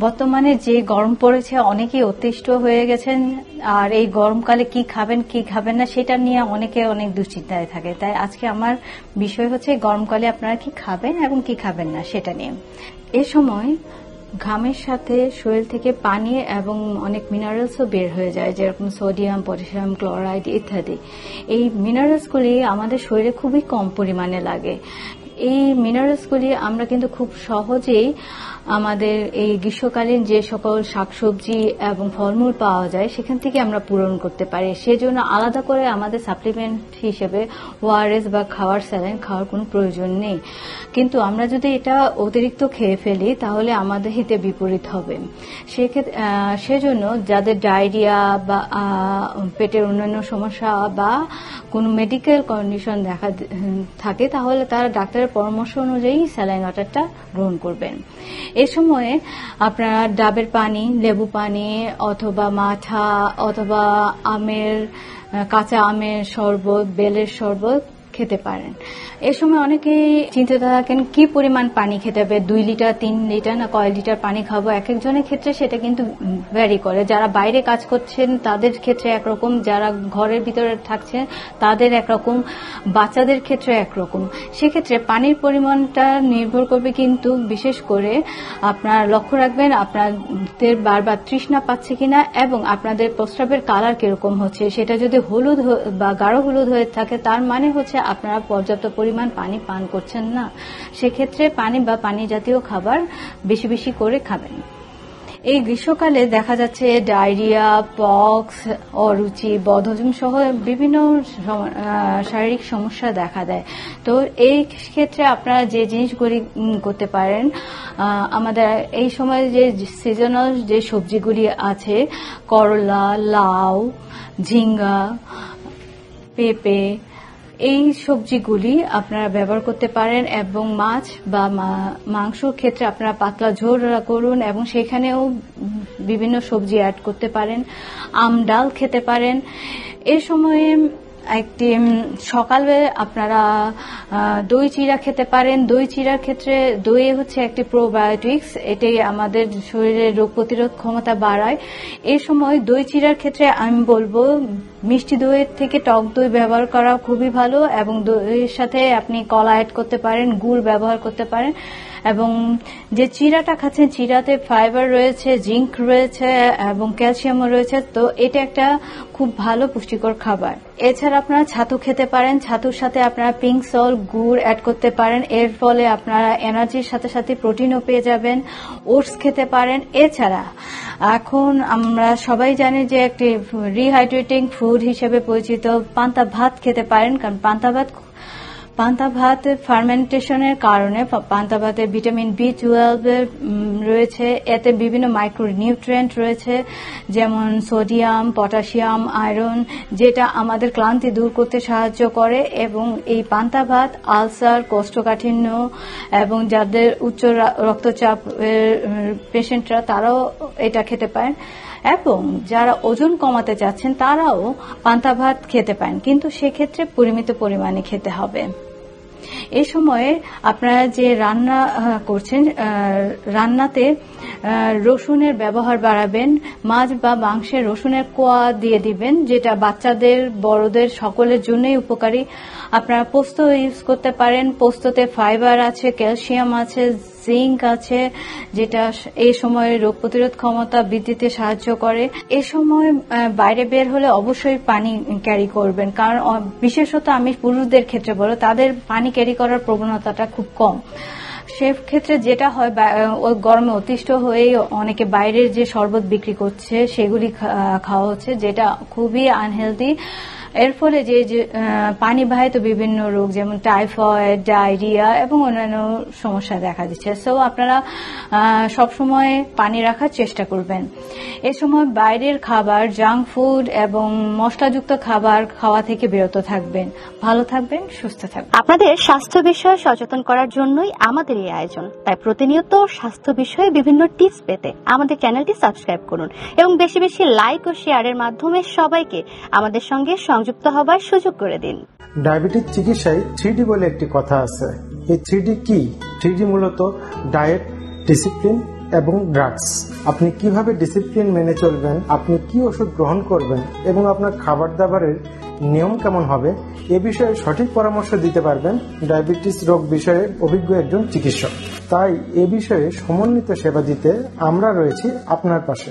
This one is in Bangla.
বর্তমানে যে গরম পড়েছে অনেকেই অতিষ্ঠ হয়ে গেছেন। আর এই গরমকালে কি খাবেন কি খাবেন না, সেটা নিয়ে অনেকে অনেক দুশ্চিন্তায় থাকে। তাই আজকে আমার বিষয় হচ্ছে গরমকালে আপনারা কি খাবেন এবং কি খাবেন না, সেটা নিয়ে। এ সময় ঘামের সাথে শরীর থেকে পানি এবং অনেক মিনারেলসও বের হয়ে যায়, যেরকম সোডিয়াম পটাশিয়াম ক্লোরাইড ইত্যাদি। এই মিনারেলসগুলি আমাদের শরীরে খুবই কম পরিমাণে লাগে। এই মিনারেলসগুলি আমরা কিন্তু খুব সহজেই আমাদের এই গ্রীষ্মকালীন যে সকল শাকসবজি এবং ফলমূল পাওয়া যায়, সেখান থেকে আমরা পূরণ করতে পারি। সেজন্য আলাদা করে আমাদের সাপ্লিমেন্ট হিসেবে ওআরএস বা খাওয়ার স্যালাইন খাওয়ার কোনো প্রয়োজন নেই। কিন্তু আমরা যদি এটা অতিরিক্ত খেয়ে ফেলি, তাহলে আমাদের হিতে বিপরীত হবে। সেক্ষেত্রে সেজন্য যাদের ডায়রিয়া বা পেটের অন্যান্য সমস্যা বা কোনো মেডিকেল কন্ডিশন দেখা থাকে, তাহলে তারা ডাক্তারের পরামর্শ অনুযায়ী স্যালাইন ওয়াটারটা গ্রহণ করবেন। এ সময়ে আপনারা ডাবের পানি, লেবু পানি অথবা মাথা অথবা আমের কাঁচা আমের শরবত, বেলের শরবত খেতে পারেন। এ সময় অনেকেই চিন্তিত থাকেন, কি পরিমাণ পানি খেতে হবে? দুই লিটার, তিন লিটার না কয় লিটার পানি খাব? এক একজনের ক্ষেত্রে সেটা কিন্তু ভ্যারি করে। যারা বাইরে কাজ করছেন, তাদের ক্ষেত্রে একরকম। যারা ঘরের ভিতরে থাকছেন তাদের একরকম। বাচ্চাদের ক্ষেত্রে একরকম। সেক্ষেত্রে পানির পরিমাণটা নির্ভর করবে কিন্তু বিশেষ করে আপনার লক্ষ্য রাখবেন, আপনাদের বারবার তৃষ্ণা পাচ্ছে কিনা এবং আপনাদের প্রস্রাবের কালার কীরকম হচ্ছে? সেটা যদি হলুদ বা গাঢ় হলুদ হয়ে থাকে, তার মানে হচ্ছে আপনারা পর্যাপ্ত পরিমাণ পানি পান করছেন না, সেক্ষেত্রে পানি বা পানি জাতীয় খাবার বেশি বেশি করে খাবেন। এই গ্রীষ্মকালে দেখা যাচ্ছে ডায়রিয়া, পক্স, অরুচি, বদহজম সহ বিভিন্ন শারীরিক সমস্যা দেখা দেয়। তো এই ক্ষেত্রে আপনারা যে জিনিসগুলি করতে পারেন আমাদের এই সময় যে সিজনাল যে সবজিগুলি আছে, করলা, লাউ, ঝিঙ্গা, পেঁপে এই সবজিগুলি আপনারা ব্যবহার করতে পারেন এবং মাছ বা মাংসর ক্ষেত্রে আপনারা পাতলা ঝোল করুন এবং সেখানেও বিভিন্ন সবজি অ্যাড করতে পারেন। আম, ডাল খেতে পারেন। এ সময়ে একটি সকালে আপনারা দই চিরা খেতে পারেন। দই চিরার ক্ষেত্রে দই হচ্ছে একটি প্রোবায়োটিক্স এটি আমাদের শরীরের রোগ প্রতিরোধ ক্ষমতা বাড়ায়। এই সময় দই চিরার ক্ষেত্রে আমি বলব, মিষ্টি দইয়ের থেকে টক দই ব্যবহার করা খুবই ভালো এবং দইয়ের সাথে আপনি কলা অ্যাড করতে পারেন, গুড় ব্যবহার করতে পারেন এবং যে চিরাটা খাচ্ছেন, চিরাতে ফাইবার রয়েছে জিঙ্ক রয়েছে এবং ক্যালসিয়ামও রয়েছে, তো এটা একটা খুব ভালো পুষ্টিকর খাবার। এছাড়া আপনারা ছাতু খেতে পারেন, ছাতুর সাথে আপনারা পিঙ্ক সল গুড় অ্যাড করতে পারেন। এর ফলে আপনারা এনার্জির সাথে সাথে প্রোটিনও পেয়ে যাবেন ওটস খেতে পারেন। এছাড়া এখন আমরা সবাই জানি যে একটি রিহাইড্রেটিং ফুড হিসেবে পরিচিত পান্তা ভাত খেতে পারেন, কারণ পান্তা ভাত পান্তা ভাত ফার্মেন্টেশনের কারণে পান্তা ভাতে ভিটামিন বি টুয়েলভ রয়েছে। এতে বিভিন্ন মাইক্রো নিউট্রিয়েন্ট রয়েছে, যেমন সোডিয়াম, পটাশিয়াম, আয়রন, যেটা আমাদের ক্লান্তি দূর করতে সাহায্য করে এবং এই পান্তা ভাত আলসার, কোষ্ঠকাঠিন্য এবং যাদের উচ্চ রক্তচাপ পেশেন্টরা তারাও এটা খেতে পারেন। এবং যারা ওজন কমাতে চাচ্ছেন তারাও পান্তা ভাত খেতে পারেন। কিন্তু সেক্ষেত্রে পরিমিত পরিমাণে খেতে হবে। এই সময়ে আপনারা যে রান্না করছেন রান্নাতে রসুনের ব্যবহার বাড়াবেন, মাছ বা মাংসে রসুনের কোয়া দিয়ে দিবেন, যেটা বাচ্চাদের, বড়দের সকলের জন্যই উপকারী। আপনারা পোস্ত ইউজ করতে পারেন, পোস্ততে ফাইবার আছে, ক্যালসিয়াম আছে জিঙ্ক আছে, যেটা এই সময়ে রোগ প্রতিরোধ ক্ষমতা বৃদ্ধিতে সাহায্য করে। এ সময় বাইরে বের হলে অবশ্যই পানি ক্যারি করবেন। কারণ বিশেষত আমি পুরুষদের ক্ষেত্রে বলো, তাদের পানি ক্যারি করার প্রবণতাটা খুব কম। সেক্ষেত্রে যেটা হয় গরমে অতিষ্ঠ হয়েই অনেকে বাইরের যে শরবত বিক্রি করছে, সেগুলি খাওয়া হচ্ছে, যেটা খুবই আনহেলদি এর ফলে যে পানি বাহিত বিভিন্ন রোগ, যেমন টাইফয়েড, ডায়রিয়া এবং অন্যান্য সমস্যা দেখা দিচ্ছে। সো আপনারা সবসময় পানি রাখার চেষ্টা করবেন। এ সময় বাইরের খাবার জাঙ্ক ফুড এবং মশলাযুক্ত খাবার খাওয়া থেকে বিরত থাকবেন। ভালো থাকবেন, সুস্থ থাকবেন। আপনাদের স্বাস্থ্য বিষয়ে সচেতন করার জন্যই আমাদের এই আয়োজন। তাই প্রতিনিয়ত স্বাস্থ্য বিষয়ে বিভিন্ন টিপস পেতে আমাদের চ্যানেলটি সাবস্ক্রাইব করুন এবং বেশি বেশি লাইক ও শেয়ারের মাধ্যমে সবাইকে আমাদের সঙ্গে সংযুক্ত হবার সুযোগ করে দিন। ডায়াবেটিস চিকিৎসায় থ্রি বলে একটি কথা আছে। এই থ্রিডি কি? থ্রিডি মূলত ডায়েট, ডিসিপ্লিন এবং ড্রাগস। আপনি কীভাবে ডিসিপ্লিন মেনে চলবেন, আপনি কি ওষুধ গ্রহণ করবেন এবং আপনার খাবার দাবারের নিয়ম কেমন হবে, এ বিষয়ে সঠিক পরামর্শ দিতে পারবেন ডায়াবেটিস রোগ বিষয়ে অভিজ্ঞ একজন চিকিৎসক। তাই এ বিষয়ে সমন্বিত সেবা দিতে আমরা রয়েছি আপনার পাশে।